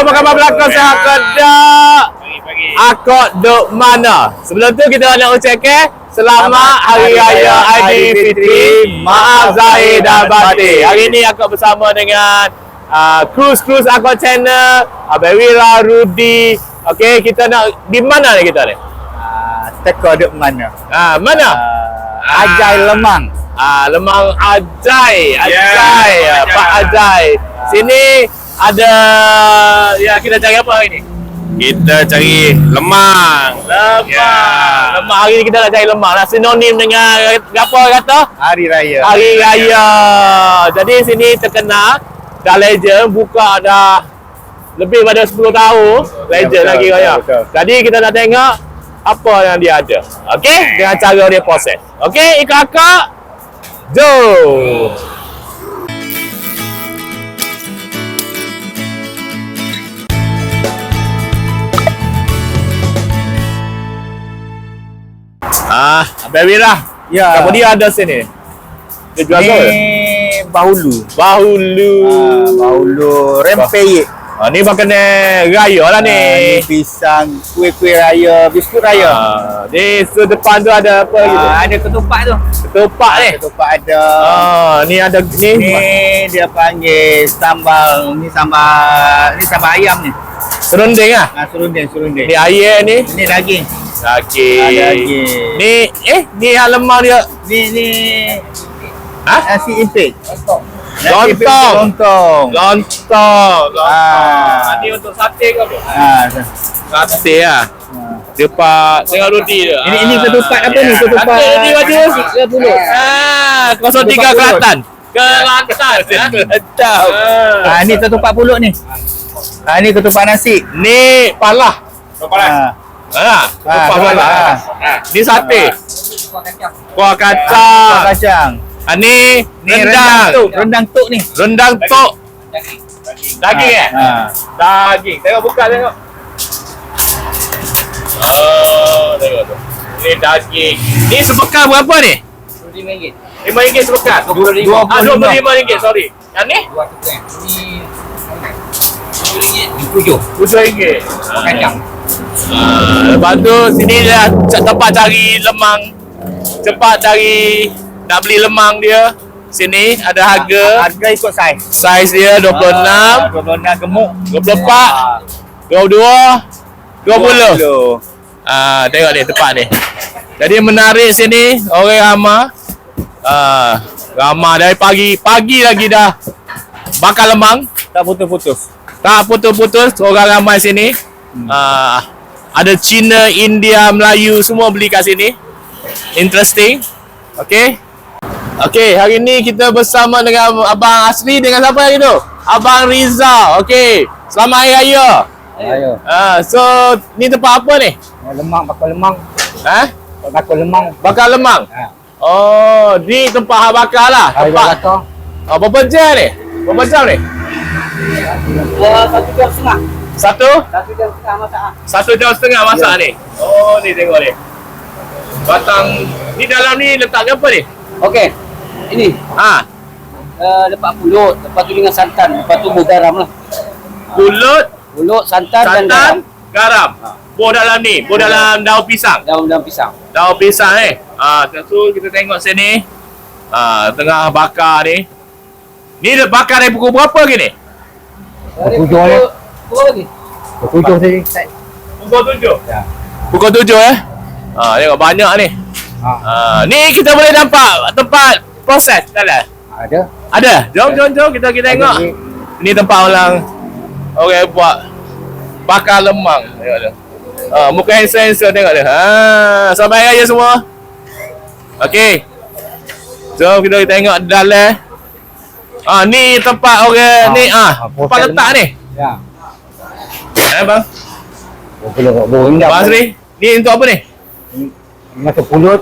apa khabar belakang saya kedak? Pagi-pagi. Akak duk mana? Sebelum tu kita nak ucapkan Selamat Hari Raya Aidilfitri Maaf Zahir dan Batin Hari ni akak bersama dengan uh, Cruise-cruise akak channel Abang Wira, Rudy Okay, kita nak Di mana ni kita ni? Ah, teka duk mana? Ah, mana? Ah, Ajai Lemang. Ah, Lemang Ajai Ajai Yeah, yeah, Pak Ajai Sini ada Ya, kita cari apa hari ni? Kita cari lemang. Lemang. Ya. Lemang hari ni kita nak cari lemang lah. Sinonim dengan apa kata? Hari Raya. Hari Raya. Jadi sini terkenal dah legend buka dah lebih pada 10 tahun legend betul, lagi betul, raya. betul. Jadi kita nak tengok apa yang dia ada. Okey, dengan cara dia proses. Okey, ikut akak. Jom. Ah, Abang Wira. Ya. Apa dia ada sini? Dia jual apa? Ni bahulu. Bahulu. Ah, bahulu rempeyek. Ah, ni makan raya lah ni. Ah, ni pisang kuih-kuih raya, biskut raya. Ah, ni so depan tu ada apa gitu? Ah, ada ketupat tu. Ketupat ni. Ketupat ada. Ah, ni ada ni. Ni dia panggil sambal, ni sambal, ni sambal ayam ni. Serunding ah. Ah, serunding, serunding. Ni air ni. Ni daging. Daging. Ada daging. Ni eh ni yang lemang dia. Ni ni Ha? nasi impit. Lontong. Lontong. Lontong. Lontong. Ah. Ah. Ni untuk sate ke apa? Ah, Sate ah. Dia pak tengok roti dia. Ini ini ketupat apa ni? Ketupat. Sate roti baju. 30. Ah, 03 Ketupat Kelantan. Kelantan. Sedap. Ah, ni ketupat pulut ni. Ah, ni ketupat nasi. Ni palah. Ah, Ah, Ah, ketupat. palah. Ah. Ni sate. Kuah kuah kacang. kacang. Ah, ni Ni rendang tuk, rendang. rendang tuk ni. Rendang tok. Daging eh? Ah. Daging. Tengok buka tengok. Oh, tengok tu. Ni daging. Ni sebekal berapa ni? RM5. RM5 sebekal. RM25. Ah, RM25, sorry. Yang ni? Dua tukang. Ni RM7. RM7. Kacang. Ah, lepas tu sini dia tempat cari lemang. Cepat cari nak beli lemang dia. Sini ada harga. Harga ikut saiz. Saiz dia 26, Ah, 26 gemuk. 24, Ah, 22, 20. 20. Ah, tengok ni tempat ni. Jadi menarik sini orang ramai. Ah, ramai dari pagi. Pagi lagi dah bakar lemang. Tak putus-putus. Tak putus-putus orang ramai sini. Ah, ada Cina, India, Melayu semua beli kat sini. Interesting. Okay. Okay, hari ni kita bersama dengan Abang Asri dengan siapa lagi tu? Abang Riza. Okay. Selamat Hari Raya. Ayo. Ah, so ni tempat apa ni? Lemang bakar lemang. Ha? Bakar lemang. Bakar lemang. Ha. Oh, ni tempat hang bakar lah. Hari bakar. Oh, berapa jam ni? Berapa jam ni? Dua satu jam setengah. Satu? Satu jam setengah masak. ah. Satu jam setengah masak ni. Oh, ni tengok ni. Batang ni dalam ni letak apa ni? Okey. Ini Ha, uh, lepas pulut, lepas tu dengan santan, lepas tu buh garam lah. pulut, Pulut, santan, dan santan, garam. garam. Buah dalam ni, buah dalam daun pisang. Daun-daun pisang. Daun pisang eh. Ah, tentu kita tengok sini. Ah, tengah bakar ni. Ni dia bakar dari pukul berapa gini? Tujuh ni. Pukul lagi. Tujuh tadi. Pukul tujuh. Ya. Pukul tujuh eh. Ah, tengok banyak ni. Ha. Ah, ni kita boleh nampak tempat proses dalam. Ada. Ada. Jom jom jom kita kita tengok. Ada ni. Ni tempat orang orang buat bakar lemang. Tengok dia. Ah, muka handsome tengok dia. Ha, selamat hari raya semua. Okey. Jom kita tengok dalam. Ah, ni tempat orang Ah, ni ah, tempat letak ni. Ya. Eh bang, Boleh kok boleh indah. Bang Asri. Ni untuk apa ni? Macam pulut.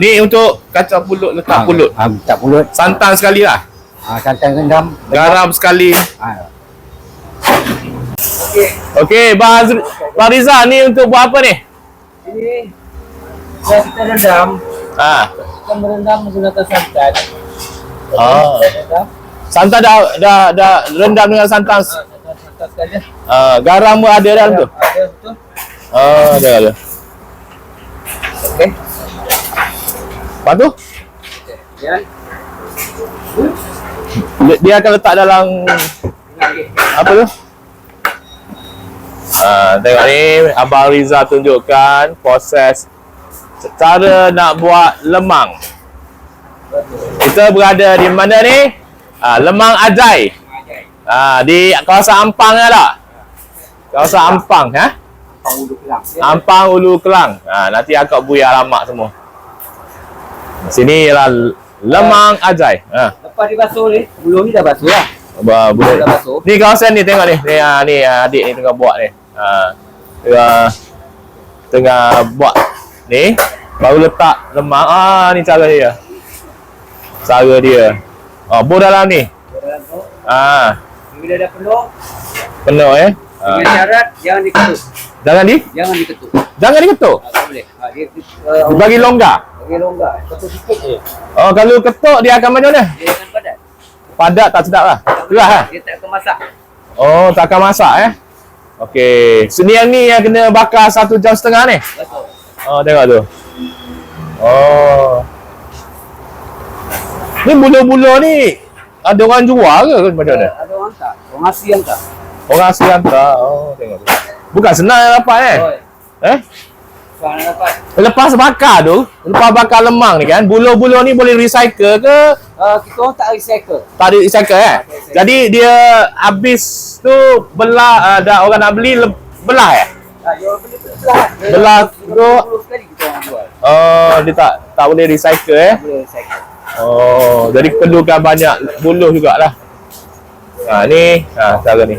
Ni untuk kacang pulut letak pulut. Ah, tak pulut. Santan sekali lah. Ah, santan rendam. Garam sekali. Ah, Okey, Bang Azri, Bang Riza ni untuk buat apa ni? Ini dah kita rendam. Ha. Kita merendam menggunakan santan. Oh. Rendam. Santan dah dah dah rendam dengan santan. Ah, santan, santan sekali dah. Ah, garam pun ada dalam tu. Ada betul. Oh, ada ada. Okey. Lepas tu Ya. dia- dia akan letak dalam apa tu? Ah, tengok ni Abang Riza tunjukkan proses cara nak buat lemang. Kita berada di mana ni? Ah, lemang Ajai. Ah, di kawasan Ampang ya tak? Kawasan Ampang, ha? Pangulu kelang. Ampang Ulu Kelang. Ha, nanti akak bui alamat semua. Sini ialah Lemang Ajai. Ha. Lepas dibasuh ni, buluh ni dah basuh lah. Ba, boleh. Dah basuh. Ni kawasan ni tengok ni. Ni, ha, ni ha, adik ni tengah buat ni. Ha. Tengah tengah buat ni baru letak lemang. Ah ni cara dia. Cara dia. Oh, bor dalam ni. Ah, bila dah penuh, penuh eh. dengan syarat jangan diketuk. Jangan di Jangan diketuk. jangan diketuk. Ha, tak boleh. Ha, dia uh, Bagi longgar. bagi longgar. Ketuk sikit je. Oh, kalau ketuk dia akan macam mana? Dia akan padat. Padat tak sedap lah. Keras lah. Dia tak akan masak. Oh, tak akan masak eh. Okey. Sini yang ni yang kena bakar satu jam setengah ni. Betul. Oh, tengok tu. Oh. Ni bulu-bulu ni ada orang jual ke macam mana? Ada orang tak? Orang asli yang tak? Orang asli hantar. Oh, tengok. Bukan senang nak dapat eh. Oi. Eh? Dapat. Lepas bakar tu, lepas bakar lemang ni kan, bulu-bulu ni boleh recycle ke? Uh, kita orang tak recycle. Tak ada recycle eh? Jadi dia habis tu belah, uh, dah orang nak beli, le- belah eh? Dia orang beli belah. Belah tu. 20 sekali kita orang jual. Oh, dia tak tak boleh recycle eh? Tak boleh recycle. Oh, jadi perlukan banyak buluh jugalah. Ha ni, ha cara ni.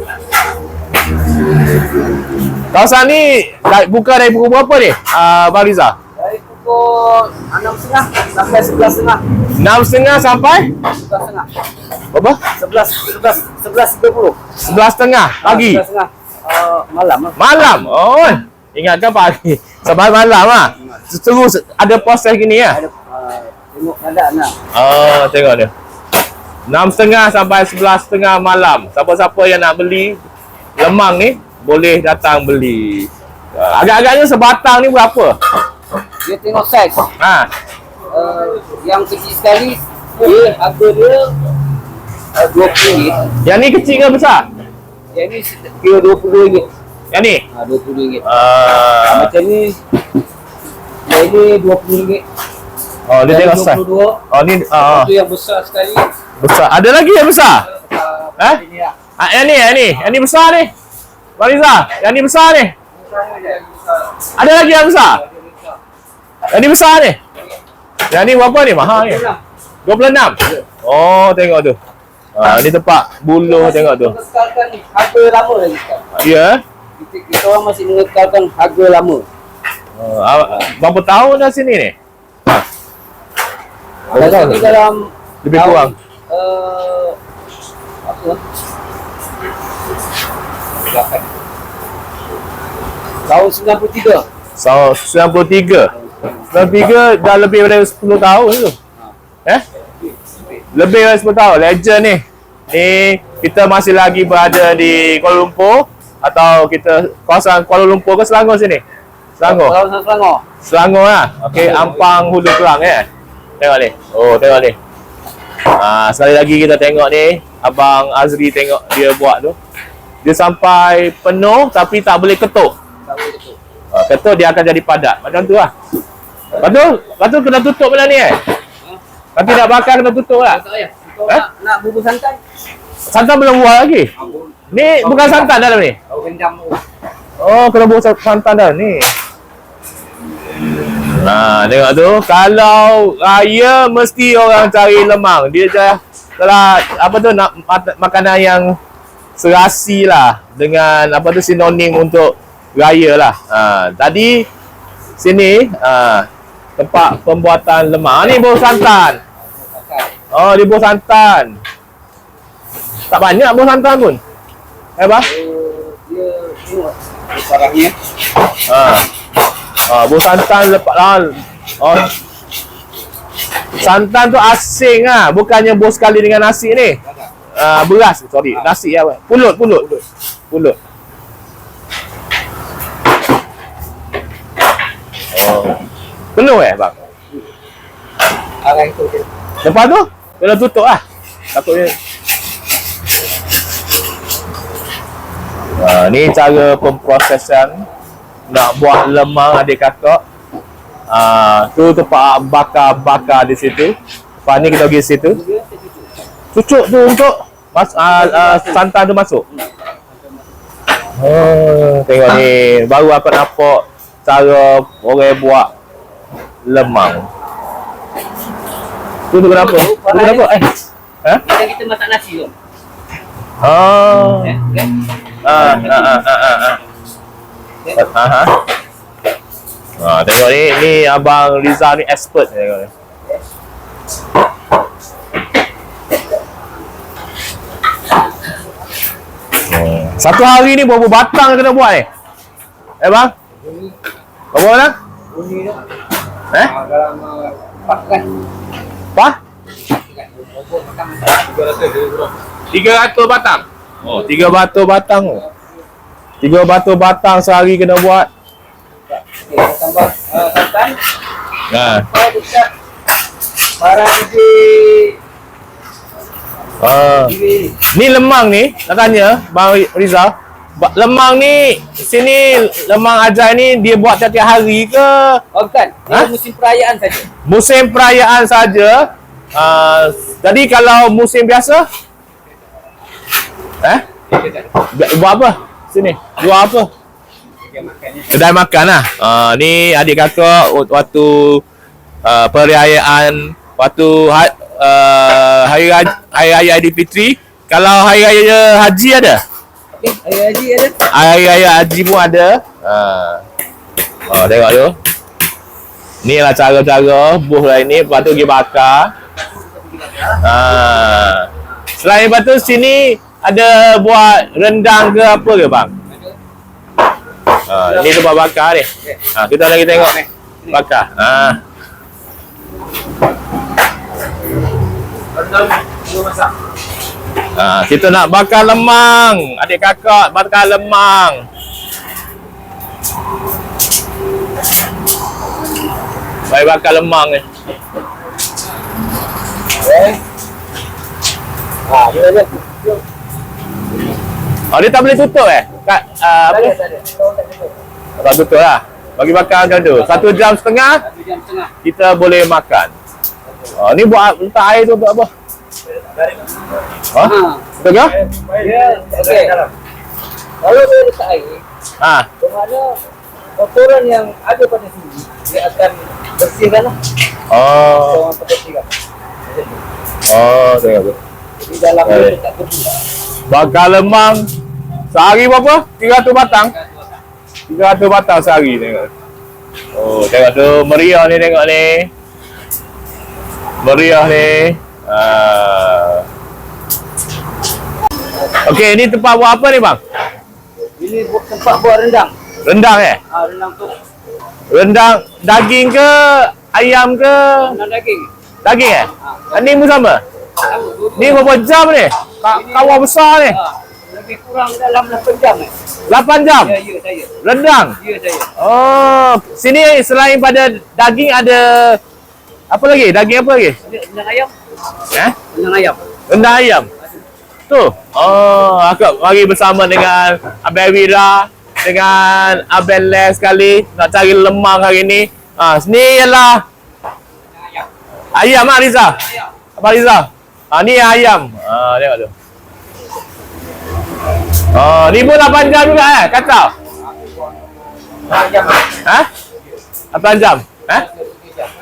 Kawasan ni buka dari pukul berapa ni? Ah, Bang Riza. Dari pukul 6.30 sampai 11.30. 6.30 sampai 11.30. berapa? 11 11 11.30. 11.30 pagi. 11.30. Uh, malam lah. Malam. Oh, ingatkan pagi. Sampai malam ah. Terus ada proses gini ya. Ada uh, tengok keadaan lah. Oh, tengok dia. 6.30 sampai 11.30 malam. Siapa-siapa yang nak beli lemang ni boleh datang beli. Ah, Agak-agaknya sebatang ni berapa? Dia tengok saiz. Ha. Uh, yang kecil sekali dia harga dia uh, RM20. Yang ni kecil ke besar? Yang ni kira RM20. Yang ni? Ha, RM20. Uh, Macam ni yang ni RM20. Oh, dia tengok. RM22. Oh, ni uh, Itu yang besar sekali. besar. Ada lagi yang besar? Uh, Eh? Ini lah. Ah, yang ni, yang ni. Yang ni besar ni. Bariza, yang ni besar ni. Ada lagi yang besar? Yang ni besar ni. Yang ni berapa ni? Mahal ni. 26. Oh, tengok tu. Ah, ni tempat buluh tengok tu. Mengekalkan harga lama lagi sekarang. Ya. Kita, kita orang masih mengekalkan harga lama. Uh, berapa tahun dah sini ni? Ha. Kalau tahun? ni dalam Lebih tahun, kurang. Uh, apa? Tahun 93. So, 93. 93 dah lebih daripada 10 tahun tu. Eh? Lebih daripada 10 tahun. Legend ni. Ni kita masih lagi berada di Kuala Lumpur atau kita kawasan Kuala Lumpur ke Selangor sini? Selangor. Tahun Selangor. Selangor lah. Okey, Ampang Hulu Kelang eh. Tengok ni. Oh, tengok ni. Ah, sekali lagi kita tengok ni. Abang Azri tengok dia buat tu. Dia sampai penuh tapi tak boleh ketuk. Tak boleh betul. Ah, ketuk dia akan jadi padat. Macam tu lah. Lepas tu, lepas tu kena tutup benda ni eh. Nanti nak bakar kena tutup lah. Tak payah. Eh? nak, nak bubur santan. Santan belum buat lagi. Ni bukan santan dalam ni. Kau rendam tu. Oh, kena buat santan dalam ni. Nah, tengok tu. Kalau raya mesti orang cari lemang. Dia dah telah apa tu nak makanan yang serasi lah dengan apa tu sinonim untuk raya lah. Ha, tadi sini ha, tempat pembuatan lemang. Ni bau santan. Oh, dia bau santan. Tak banyak bau santan pun. Eh, bah? Dia tengok barangnya. Ha. Ha, bau santan lepas lah. Oh. Santan tu asing ah, bukannya bau sekali dengan nasi ni. uh, beras, sorry, nasi apa? Pulut, pulut. Pulut. Oh. Penuh eh, bang? Arang tu. Lepas tu, kena tutup lah. Takutnya. Ha, ni cara pemprosesan nak buat lemang adik kakak. Ah, tu tempat bakar-bakar di situ. Lepas ni kita pergi situ. Cucuk tu untuk mas, ah, ah, santan tu masuk. Oh, tengok ni. Baru aku nampak cara orang buat lemang. Tu tu kenapa? Tu kenapa? Eh. Ha? Kita kita masak nasi tu. Oh. Ah, ah, ah, ah, ah, Ah, ah. Ah, tengok ni, ni abang Rizal ni expert ni tengok ni. Hmm. Satu hari ni berapa batang kena buat ni? Eh bang? Berapa batang? Bunyi tu. Eh? Dalam ah, empat kan. Apa? Kan, bobot makan masak. 300 batang. Oh, 300 batang. Tiga batu batang sehari kena buat. Okey, tambah ah, santan. Ha. Dekat barang di Ah. di Ni lemang ni, nak tanya Bang Rizal. Ba- Lemang ni, sini lemang ajar ni dia buat tiap-tiap hari ke? Oh bukan, Ha? musim perayaan saja. Musim perayaan saja. Uh, jadi kalau musim biasa? Eh? Buat apa? Sini. Jual apa? Dia makannya. Kedai makan lah. Uh, ni adik kakak wak- waktu uh, perayaan waktu uh, hari raya, hari raya Aidilfitri. Kalau hari raya haji ada? Okey, hari haji ada. Hari raya haji pun ada. Ha. Oh, tengok tu. Ni lah cara-cara buh lain ni. Lepas tu pergi bakar. Ha. Selain lepas tu sini ada buat rendang ke apa ke bang? Ha, ni tempat bakar ni. Ha, kita lagi tengok ni. Bakar. Ha. Ha, kita nak bakar lemang. Adik kakak bakar lemang. Baik bakar lemang ni. Eh. Ah, dia ada. Oh, dia tak boleh tutup eh? Kat, uh, Tak apa? ada, tak ada. Kau tak ada. Tak tutup lah. Bagi bakar macam tu. Satu jam setengah, Satu jam setengah. kita boleh makan. Oh, ni buat letak air tu untuk apa? Ha? Ha. Betul ke? Dia okey. Kalau dia letak air, Ha. bermakna kotoran yang ada pada sini dia akan bersihkan lah. Oh. Orang bersihkan. Oh, tengok tu. Di dalam dia tak berguna. Bakar lemang sehari berapa? 300 batang. 300 batang sehari tengok. Oh, tengok tu meriah ni tengok ni. Meriah ni. Ah. Okey, ni tempat buat apa ni bang? Ini tempat buat rendang. Rendang eh? Ah, rendang tu. Rendang daging ke ayam ke Rendang daging. daging eh? Ha. Ni pun sama. Sama, dua-dua. Ni berapa jam ni? Ka- Kawah besar ni. Ah, lebih kurang dalam 8 jam eh. 8 jam. Ya, ya saya. Rendang. Ya saya. Oh, sini selain pada daging ada apa lagi? Daging apa lagi? Rendang ayam. Eh? Rendang ayam. Rendang ayam. Tu. Oh, aku mari bersama dengan Abel Wira dengan Abel Les sekali nak cari lemang hari ni. Ah, sini ialah ayam. ayam ah Riza. Ayam. Abang Riza. Ah ni ayam. Ah tengok tu. Oh, ni pun 8 jam juga eh. Ayam. Ha? 8 jam. Ha?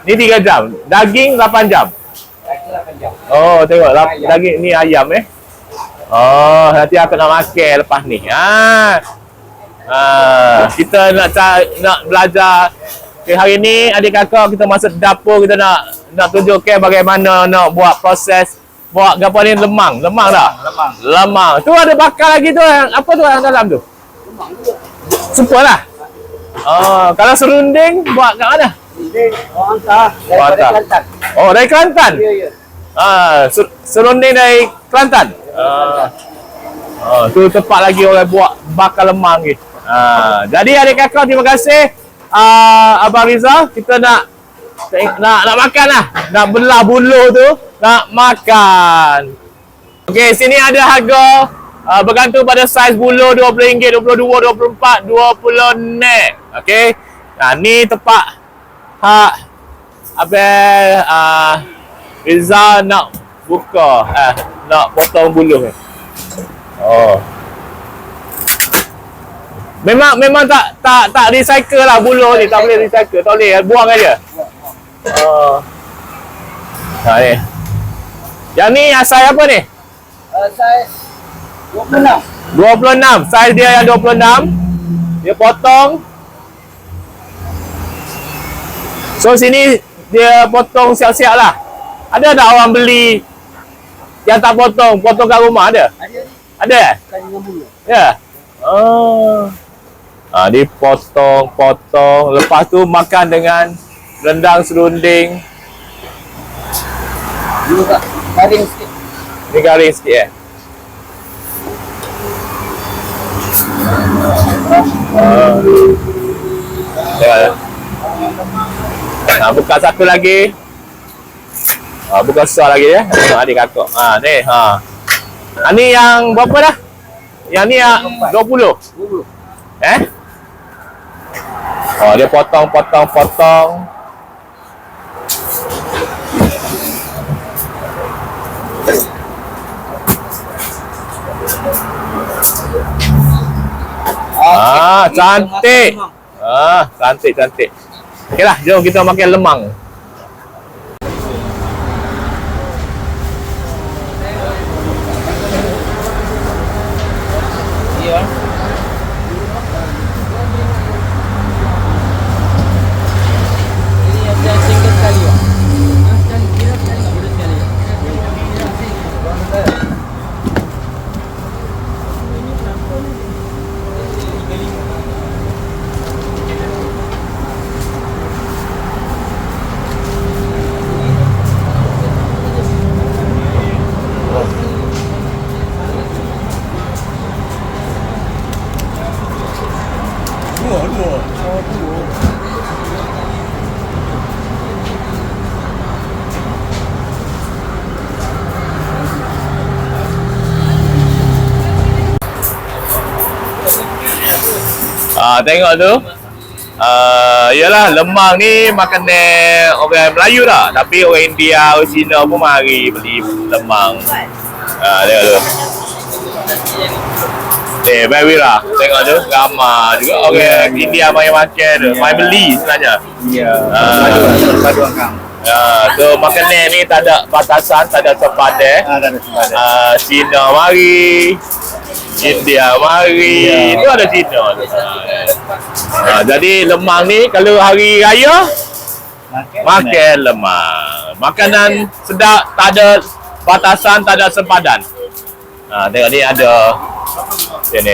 Ni 3 jam. Daging 8 jam. Lagi 8 jam. Oh, tengok lap, daging ni ayam eh. Oh, nanti aku nak makan lepas ni. Ha. Ha, kita nak nak belajar okay, hari ni adik kakak kita masuk dapur kita nak nak tunjukkan bagaimana nak buat proses buat apa ni lemang, lemang dah. Lemang. Lemang. Tu ada bakar lagi tu yang apa tu yang dalam tu? Lemang juga. Sumpah lah. Oh, kalau serunding buat kat mana? Ini orang hantar daripada hantar. Kelantan. Oh, dari Kelantan. Ya, ya. Ah, ser- serunding dari Kelantan. Ah. Oh, tu tempat lagi orang buat bakar lemang ni. Ah, jadi adik kakak terima kasih. Ah, Abang Rizal, kita nak nak nak makan lah. Nak belah buluh tu, nak makan. Okey, sini ada harga uh, bergantung pada saiz buluh RM20, RM22, RM24, RM20 net. Okey. Nah, ni tempat ha Abel uh, Rizal nak buka eh nak potong buluh ni. Oh. Memang memang tak tak tak recycle lah buluh ni, tak boleh recycle, tak boleh buang aja. Oh. Ha ni. Yang ni asal apa ni? Uh, saiz 26. 26 Saiz dia yang 26 Dia potong. So sini Dia potong siap-siap lah. Ada tak orang beli Yang tak potong? Potong kat rumah ada? Ada. Ada eh? Ya? Oh Ah, dia potong, potong. Lepas tu makan dengan Rendang serunding. Dulu tak garing sikit. Ni garing sikit eh. Tengok Ha, buka satu lagi. Ha, buka besar lagi ya. Tengok adik kakak. Ha, ni. Ha. Ha, ni yang berapa dah? Yang ni yang 20. Bulu. Eh? Oh, dia potong, potong, potong. Ah, cantik. Ah, cantik, cantik. Okeylah, jom kita makan lemang. Ah, tengok tu. Ah, yalah lemang ni makanan orang Melayu dah. Tapi orang India, orang Cina pun mari beli lemang. Ah, tengok tu. Eh, very lah. Tengok tu. Ramai juga orang India main makan tu. Main beli sebenarnya. Ya. Ah. Paduan kang. Ah, so makanan ni tak ada batasan, tak ada sepadan. Ah, dah ada sepadan. Ah, Cina mari. India mari. Ya. Itu ada Cina tu. Ah, jadi lemang ni kalau hari raya Makan. makan lemang. Makanan sedap, tak ada batasan, tak ada sempadan. Ha, tengok ni ada sini.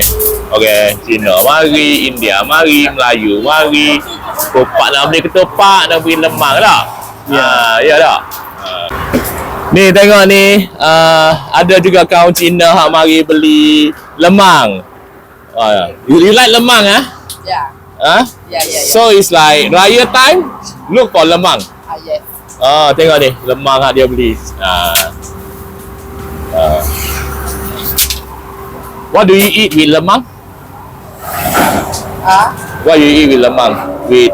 Okey, Cina mari, India mari, Melayu mari. Ketupat nak beli ketupat, nak beli lemang tak? Ya, ya tak? Ha. Ni tengok ni, uh, ada juga kaum Cina hak mari beli lemang. Uh, you, you like lemang ah? Yeah, Huh? yeah, yeah, yeah. So it's like raya time, look for lemang. Ah, yes. Ah, tengok ni, lemang hak dia beli. Ah. Ah. What do you eat with lemang? Ah, What you eat with lemang? With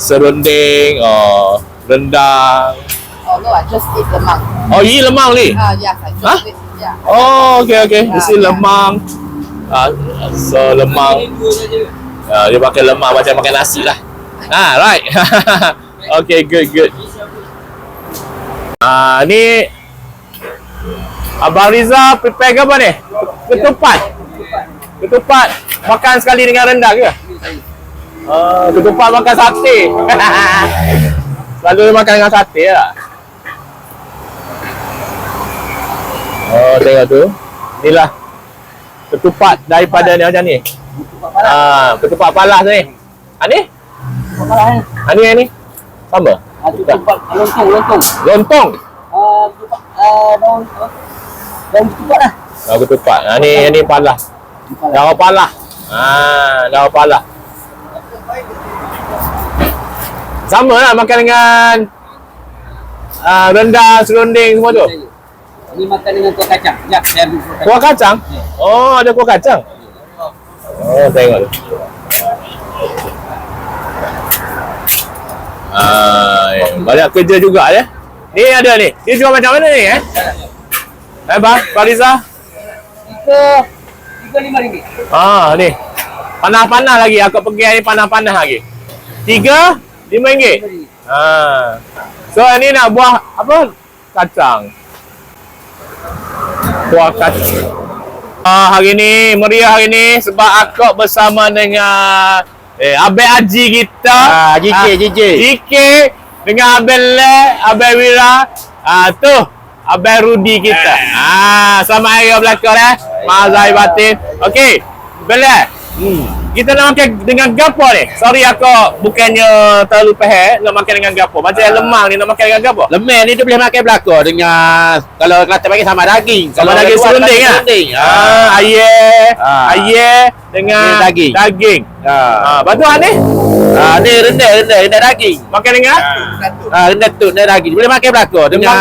serunding or rendang? oh no, I just eat lemang. Oh, eat lemang ni? Ah, just Huh? eat. Yeah. Oh, okay. This is Yeah, yeah. lemang. Ah, so lemang. Ah, dia pakai lemang macam makan nasi lah. Ah, right. okay, good, good. Ah, ni Abang Riza prepare ke apa ni? Ketupat. Ketupat makan sekali dengan rendang ke? Ah, ketupat makan sate. Selalu makan dengan sate lah. Oh, tengok tu. Inilah ketupat daripada ni macam ni. Ah, ketupat palas ni. Ah ni? Ah ni yang ni. Sama. Ah, tu tempat lontong, lontong. Lontong. Ah, tempat ah daun? Daun ketupat lah. Daun ketupat. Ha, ni ni pala. Daun pala. Ha, daun pala. Sama lah makan dengan uh, rendah, serunding semua tu. Ini makan dengan kuah kacang. Sekejap, saya ambil kuah kacang. Kuah kacang? Oh, ada kuah kacang. Oh, tengok. Ah, ya. banyak kerja juga ya. Ni ada ni. Dia jual macam mana ni eh? Eh, Bang, Fariza? Tiga, tiga lima ringgit. Ah, ni. Panah-panah lagi. Aku pergi ni panah-panah lagi. Tiga, lima ringgit. Ah. So, ni nak buah apa? Kacang. Kacang. Ah, hari ni meriah hari ni sebab aku bersama dengan eh Abel Haji kita. Ah, JJ, JJ. JK dengan Abel Le, Abel Wira. Ah, tu Abel Rudi kita. Ah, sama air belakang eh. Mazai batin. Okey. Abel Le. Hmm. Kita nak makan dengan gapo ni? Sorry aku bukannya terlalu faham nak makan dengan gapo. Macam Ah. lemang ni nak makan dengan gapo? Lemah ni dia boleh makan belakang dengan kalau Kelantan panggil sama daging. Sama Kalau daging serunding ah. serunding. Ah, ayah, Ah. ayah dengan Dengan daging. Daging. Ah. Ah, lepas tu ni Ah, ni rendah, rendah, rendah daging. makan dengan Ah, rendah tu, rendah daging. Boleh makan belakang dengan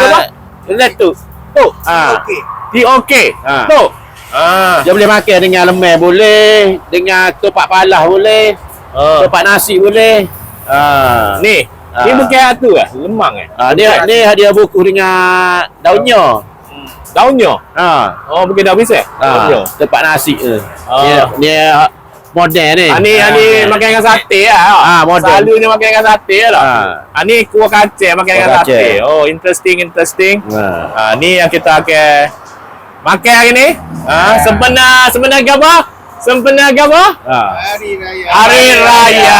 rendah tu. Tu. Ah. TOK. Ah. Tu. Ah. Dia boleh makan dengan lemah boleh, dengan topak palah boleh, Ah. topak nasi boleh. Ah. Ni. Ni Ah. bukan tu lah. Lemang eh. Ah, ni ni dia buku dengan daunnya. Daunnya. Ha. Oh, bukan daun pisang. Ah, Daunnya. tempat nasi tu. Ah. Ni ni modern ni. Ah, ni, ah, ni makan dengan sate lah. Ah, modern. Selalunya makan dengan sate lah. Ah. Ah, ni kuah kacang makan dengan Kuah sate. kacang. Oh, interesting, interesting. Ha. Ah, ni yang kita akan makan hari ni. Ah, sebenar sebenar apa? Sebenar apa? Ha. Hari Raya.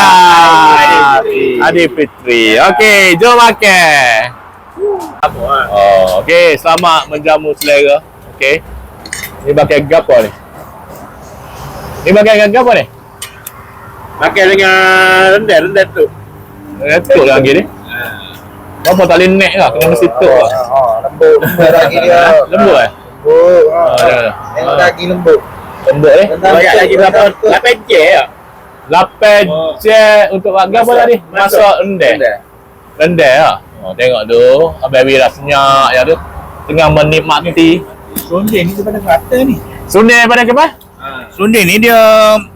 Adi Fitri. Okey, jom makan. Oh, okey. Selamat menjamu selera. Okey. Ni pakai gapo ni? Ni pakai dengan gapo ni? Makan dengan rendah, rendah tu. Retuk lagi ni. Apa tak boleh naik lah. Kena mesti tuk lah. lembut lagi dia Lembut eh? Lembut Ah, dah, dah. yang Ah, lagi lembut Lembut eh? Banyak lagi berapa? 8 je ya. Lapan je untuk warga apa tadi? Masuk rendah. Rendah lah. Oh, tengok tu. Abang Wira senyak ya tu. Tengah menikmati. Serunding ni daripada Kelantan ni Sunda daripada ke mana? Serunding ni dia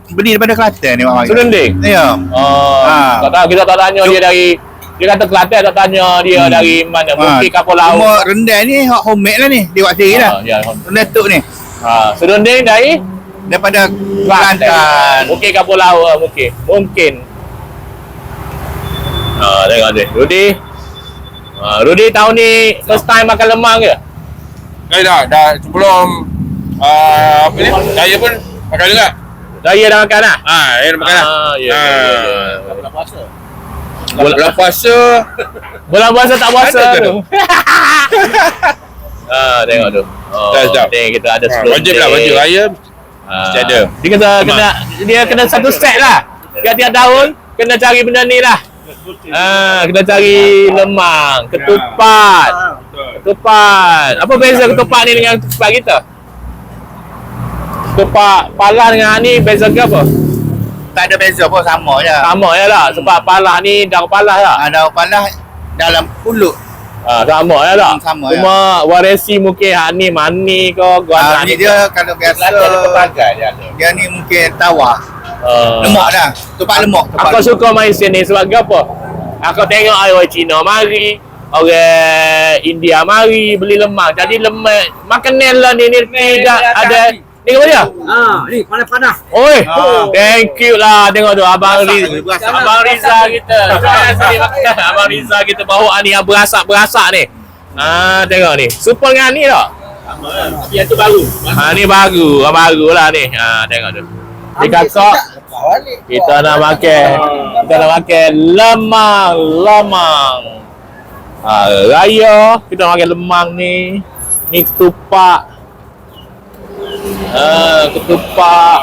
beli daripada Kelantan ni Mak Serunding? Ya Oh, Ha. tak tahu kita tak tanya dia dari dia kata Kelantan tak tanya dia Hmm. dari mana mungkin kapal laut. Cuma rendah ni hot homemade lah ni Dia buat sendiri lah Ah, ya. Rendah tuk ni Ha, serunding dari Daripada Kelantan. Kelantan Mungkin kapal laut lah, mungkin. Mungkin. Ha, tengok dia. Rudi. Ha, Rudi tahun ni first time makan lemang ke? Dah dah, dah sebelum uh, apa ni? Saya pun makan juga. Raya dah makan lah? Ha, saya dah makan lah. Ah, ya, ya, ya, ya. Bulan puasa. Bulan puasa. Bulan puasa tak puasa Ada ke tu. Ah, tengok tu. Oh, sedap. ni kita ada Ha, serunding. wajib lah, wajib raya. Ah, Mesti ada. Dia kena kena dia kena satu set lah. Tiap-tiap tahun kena cari benda ni lah. Ah, kena cari lemang, ketupat. Ketupat. Apa beza ketupat ni dengan ketupat kita? Ketupat pala dengan ni beza ke apa? Tak ada beza pun sama je Sama je lah. Sebab pala ni daun pala lah. Ada palah dalam pulut Ah, sama je lah. Hmm, sama Cuma variasi mungkin hak ni mani ke, gua Ah, ni dia kalau biasa Dia ni mungkin tawar Lemak dah Tupak lemak tupak Aku lemak. suka main sini sebab apa? Aku tengok orang Cina mari, orang India mari beli lemang. Jadi lemak makanan lah ni ni tidak ada ni apa dia? Ah, ni panas-panas. Oi, Ah. thank you lah tengok tu abang Riz. Abang Riza kita. Abang Riza kita bawa ni yang berasak-berasak ni. Ah, tengok ni. Super dengan ni tak? Yang tu baru. Ha ni baru, baru lah ni. Ha tengok tu. Ni kakak kita nak makan. Kita nak makan lemang, lemang. Ha, raya kita makan lemang ni. Ni ketupat. Ha, ketupat.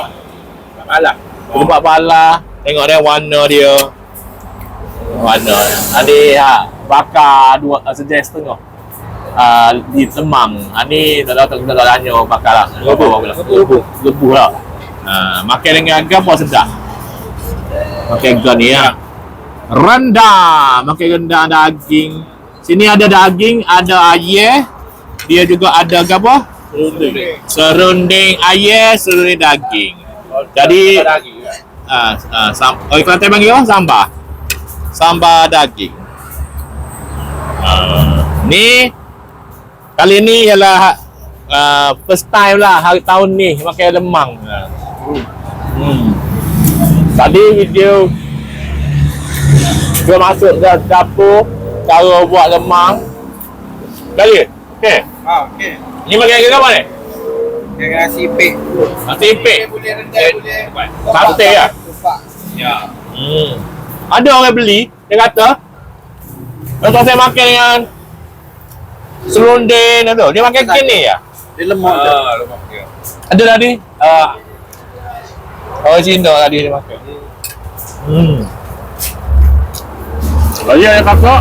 Pala. Ketupat pala. Tengok dia warna dia. Warna. Ada ha, bakar dua uh, sejam setengah. uh, di Semang. Ha, ni tak tahu tak kena tak tanya bakal lah. Lebu. Lebu. Lebu lah. Uh, makan dengan apa sedap. Makan gan ni ya. Rendang. Makan rendang daging. Sini ada daging, ada ayam. Dia juga ada apa? Serunding. Serunding ayam, serunding daging. Jadi ah uh, sam oh Kelantan panggil apa? Sambal. Sambal daging. Uh, ni kali ni ialah uh, first time lah hari tahun ni makan lemang. Hmm. Tadi video dia masuk ke dapur cara buat lemang. Kali. Okey. Ha, okey. Ni makan ke apa ni? Dengan nasi pek. Nasi ipik. Boleh rendang, boleh. Sate lah. Tupak. Ya. Hmm. Ada orang beli, dia kata, kalau saya makan dengan serunding tu, dia makan kini ya. Dia lemak je. Ah, lemak dia. Ada tadi. Ah. Oh, Cina tadi dia makan. Hmm. Dia ada kakak,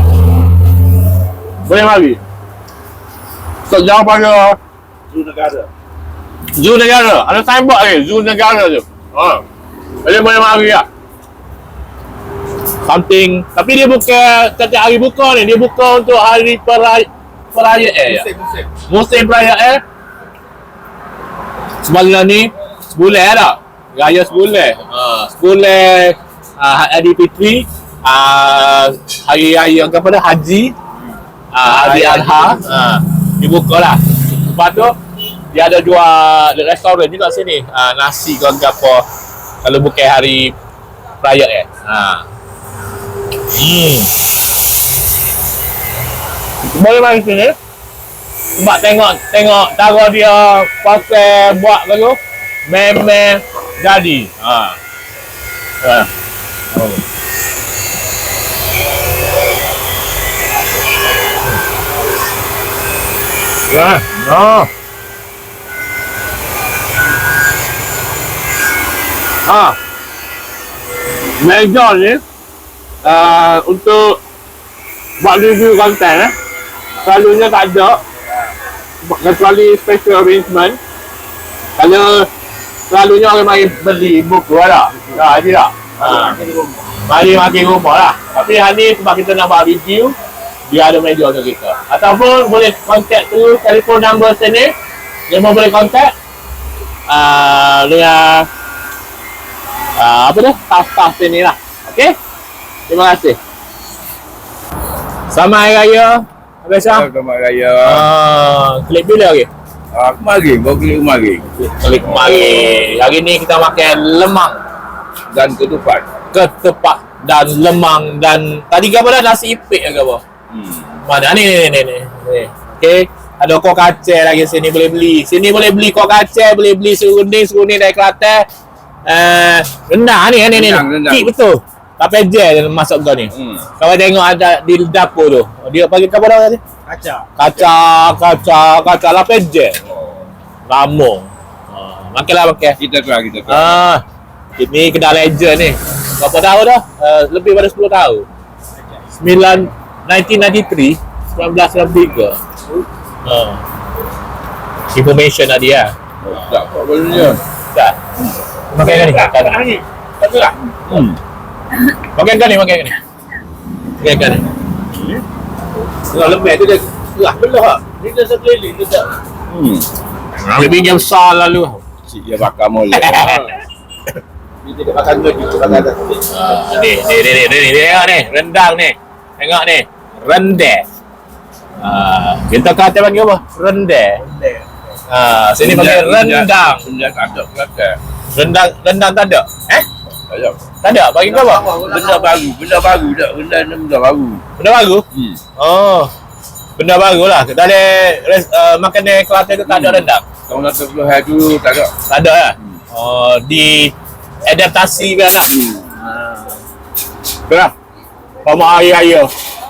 boleh mari. Sejauh pada Zoo negara. Zoo Negara. Ada signboard lagi, Zoo Negara tu. Ha. Boleh boleh mari lah. Something. Tapi dia bukan setiap hari buka ni. Dia buka untuk hari peraya, perayaan ya. Musim-musim. Musim perayaan. Sebulan ni, sebulan tak? Raya sebulan. Ha, sebulan uh, Hari Fitri. Uh, hari raya apa dah? Haji. Uh, hari Adha. Uh, dibuka lah. Lepas tu, dia ada jual restoran juga sini. Uh, nasi ke apa. Kalau bukan hari perayaan. Ha. Hmm. Boleh mari sini. Sebab tengok tengok cara dia pasal buat ke tu memang jadi. Ha. Ha. Oh. Ya, no. Ha. Meja ni uh, untuk buat review konten eh. Selalunya tak ada kecuali special arrangement kalau selalunya orang mari beli buku lah ada tak ha. mari makin rumah lah tapi hari ni sebab kita nak buat review dia ada meja untuk kita ataupun boleh contact tu telefon number sini dia boleh contact uh, dengan uh, apa tu staff-staff sini lah ok terima kasih Selamat Hari Raya Biasa Selamat Raya. Ah, klik bila lagi? Ah, mari, kau klik mari. Klik mari. Hari ni kita makan lemang Dan ketupat. ketupat dan lemang dan tadi ke apa dah nasi ipik ke apa? Hmm. Mana ni ni ni ni. ni. Okey, ada kok kacang lagi sini boleh beli. Sini boleh beli kok kacang, boleh beli serunding serunding dari Kelantan. Eh, rendang ni ni ni. Kik betul. Tapi je dia masuk kau ni. Hmm. Kau tengok ada di dapur tu. Dia bagi kau apa tadi? Kaca. Kaca, kaca, kaca lapis je. Oh. Lama. Ha, makanlah makan. Kita try, kita try. Ah, ini kedai legend ni. Berapa tahun dah? Uh, lebih pada 10 tahun. 9 1993, 1993. Ah. Information tadi ya. Oh, tak, bolehnya. Dah. Makan kan ni? Makan ni. Hmm. Makan kan ni, makan kan ni. Makan kan ni. Kalau lebih tu dia lah belah. Ni dia sekeliling dia tak. Hmm. Ambil pinjam besar lalu. Cik dia bakar molek. Dia dia makan dua juga makan. Ah, ni, ni, ni, ni, ni, ni, tengok ni, rendang ni. Tengok ni, rendang. Ah, kita kata panggil apa? Rendang. Ah, sini panggil rendang. Benda tak ada kelakar. Rendang, rendang tak ada. Eh? Tak ada. Tak ada. Bagi kau apa? Benda baru, benda baru tak. Benda ni benda baru. Benda baru? Hmm. Oh. Benda baru lah. Dari uh, makanan Kelantan tu tak ada Hmm. rendang. Tahun 80 hari dulu tak ada. Tak ada lah. Oh, di adaptasi kan lah. Hmm. Itulah. Selamat Hari Raya.